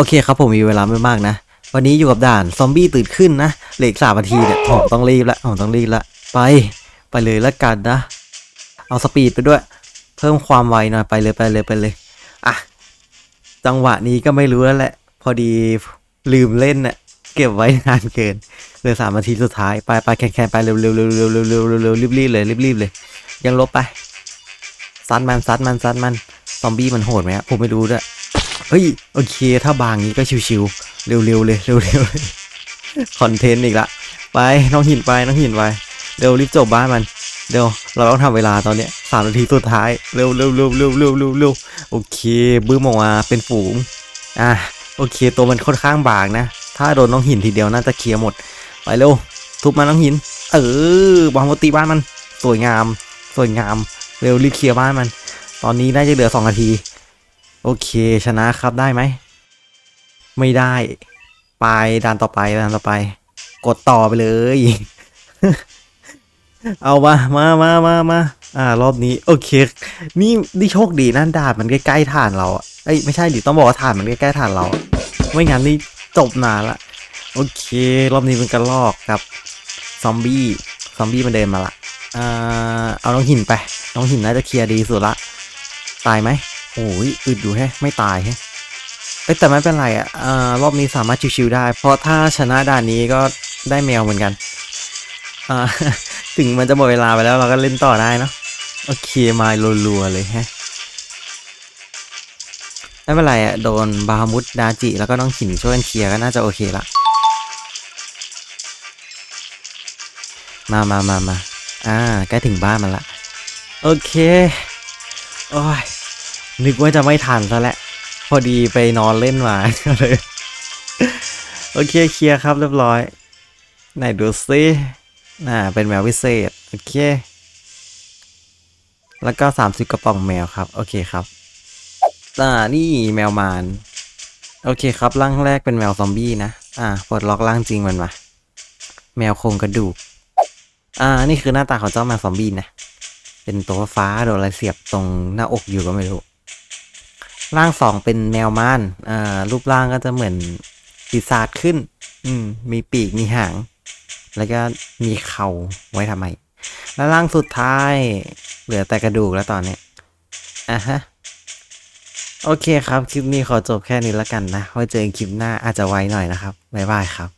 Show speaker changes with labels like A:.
A: โอเคครับผมมีเวลาไม่มากนะ วันนี้อยู่กับด่านซอมบี้ตื่นขึ้นนะเหลือสามนาทีเนี่ยผมต้องรีบละผมต้องรีบละไปไปเลยละกันนะ เอาสปีดไปด้วย เพิ่มความไวหน่อยไปเลยไปเลยไปเลยอะจังหวะนี้ก็ไม่รู้แล้วแหละ พอดีลืมเล่นเน่ะเก็บไว้นานเกินเหลือสามนาทีสุดท้ายไปไปแข่งไปเร็วเร็วเร็วเร็วเร็วเร็วเร็วรีบรีบเลยรีบรีบเลย ยังลบไปซัดมันซัดมันซัดมันซอมบี้มันโหดไหมครัผมไม่รู้ด้วย เฮ้ยโอเค ถ้าบางนี้ก็ชิวๆเร็วๆเลยเร็วๆคอนเทนต์อีกละไปน้องหินไปน้องหินไปเร็วรีบจบบ้านมันเร็วเราต้องทำเวลาตอนนี้สามนาทีสุดท้ายเร็วเร็วเร็วเร็วเร็วเร็วเร็วโอเคบึ้มออกมาเป็นฝูงอะโอเค ตัวมันค่อนข้างบางนะ ถ้าโดนน้องหินทีเดียวน่าจะเคลียร์หมด ไปเร็วทุบมันน้องหิน เออบอมตีบ้านมัน สวยงาม สวยงาม เร็วรีบเคลียร์บ้านมัน ตอนนี้น่าจะเหลือสองนาที โอเคชนะครับได้ไหม ไม่ได้ ไปด่านต่อไปด่านต่อไป กดต่อไปเลย เอามามามามามาอ่ารอบนี้ โอเค นี่นี่โชคดีนั่นดาบมันใกล้ๆฐานเราอะเอ้ยไม่ใช่ดิต้องบอกว่าฐานมันใกล้ๆฐานเรา ไม่งั้นนี่จบนานละโอเค รอบนี้เป็นกระลอกกับซอมบี้ซอมบี้มันเดินมาละอ่าเอาน้องหินไป น้องหินน่าจะเคลียร์ดีสุดละ ตายไหม โอ้ยอึดอยู่แฮะ ไม่ตายแฮะเอ้แต่ไม่เป็นไรอะอ่ารอบนี้สามารถชิวๆได้ เพราะถ้าชนะด่านนี้ก็ได้แมวเหมือนกัน ถึงมันจะหมดเวลาไปแล้วเราก็เล่นต่อได้เนอะโอเคมารัวๆเลยแฮะ ไม่เป็นไรอะ โดนบาฮามุดดาจิ แล้วก็น้องหินช่วยกันเคลียร์ก็น่าจะโอเคละ มามามามาอ่า ใกล้ถึงบ้านมันละ โอเค โอ้ย นึกว่าจะไม่ทันซะแล้วพอดีไปนอนเล่นมาเลย โอเคเคลียร์ครับเรียบร้อย ไหนดูซิน่าเป็นแมววิเศษ โอเค แล้วก็สามสิบกระป๋องแมวครับ โอเคครับอ่านี่แมวมารโอเคครับร่างแรกเป็นแมวซอมบี้นะ อ่าปลดล็อกร่างจริงมันมาแมวโครงกระดูก อ่า นี่คือหน้าตาของเจ้าแมวซอมบี้นะ เป็นตัวฟ้าโดนอะไรเสียบตรงหน้าอกอยู่ก็ไม่รู้ ร่างสองเป็นแมวม่านอ่ารูปร่างก็จะเหมือนปีศาจขึ้น อืม มีปีกมีหาง แล้วก็มีเข่าไว้ทำไม แล้วร่างสุดท้าย เหลือแต่กระดูกแล้วตอนเนี้ยอะฮะ โอเคครับ คลิปนี้ขอจบแค่นี้แล้วกันนะ ไว้เจอกันคลิปหน้าอาจจะไวหน่อยนะครับ บ๊ายบายครับ